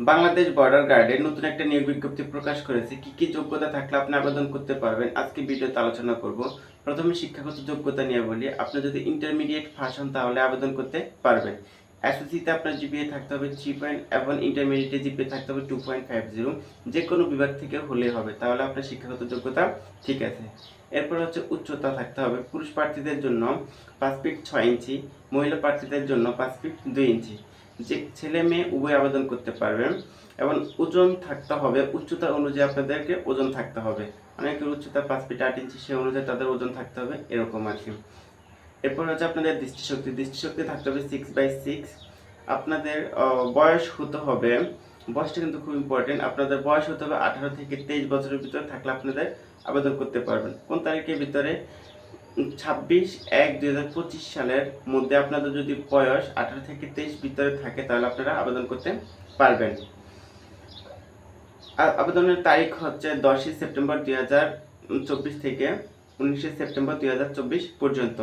Bangladesh border গার্ডের নতুন একটা নিয়োগ বিজ্ঞপ্তি প্রকাশ করেছে। কি কি যোগ্যতা থাকলে আপনি আবেদন করতে পারবেন? আজকে ভিডিওতে আলোচনা করব। প্রথমে শিক্ষাগত যোগ্যতা নিয়ে বলি। আপনি যদি ইন্টারমিডিয়েট পাস হন, তাহলে আবেদন করতে পারবেন। এসএসসিতে আপনার জিপিএ থাকতে হবে থ্রি পয়েন্ট এবং ইন্টারমিডিয়েটে জিপিএ থাকতে হবে টু পয়েন্ট ফাইভ জিরো যে কোনো বিভাগ থেকে হলে হবে। তাহলে আপনার শিক্ষাগত যোগ্যতা ঠিক আছে। এরপর হচ্ছে উচ্চতা থাকতে হবে। পুরুষ প্রার্থীদের জন্য পাঁচ ফিট ছয় ইঞ্চি মহিলা প্রার্থীদের জন্য পাঁচ ফিট দুই ইঞ্চি যে ছেলে মেয়ে উভয় আবেদন করতে পারবেন এবং ওজন থাকতে হবে, উচ্চতা অনুযায়ী আপনাদেরকে ওজন থাকতে হবে। অনেকের উচ্চতা পাঁচ ফিট আট ইঞ্চি সে অনুযায়ী তাদের ওজন থাকতে হবে, এরকম আর কি। এরপর হচ্ছে আপনাদের দৃষ্টিশক্তি। দৃষ্টিশক্তি থাকতে হবে সিক্স বাই সিক্স আপনাদের বয়স হতে হবে, বয়সটা কিন্তু খুব ইম্পর্টেন্ট আপনাদের বয়স হতে হবে আঠারো থেকে তেইশ বছরের ভিতরে থাকলে আপনাদের আবেদন করতে পারবেন। কোন তারিখের ভিতরে? ছাব্বিশ এক দুই হাজার পঁচিশ সালের মধ্যে আপনাদের যদি বয়স আঠারো থেকে তেইশ ভিতরে থাকে, তাহলে আপনারা আবেদন করতে পারবেন। আবেদনের তারিখ হচ্ছে দশই সেপ্টেম্বর দুই হাজার চব্বিশ থেকে উনিশে সেপ্টেম্বর দুই হাজার চব্বিশ পর্যন্ত।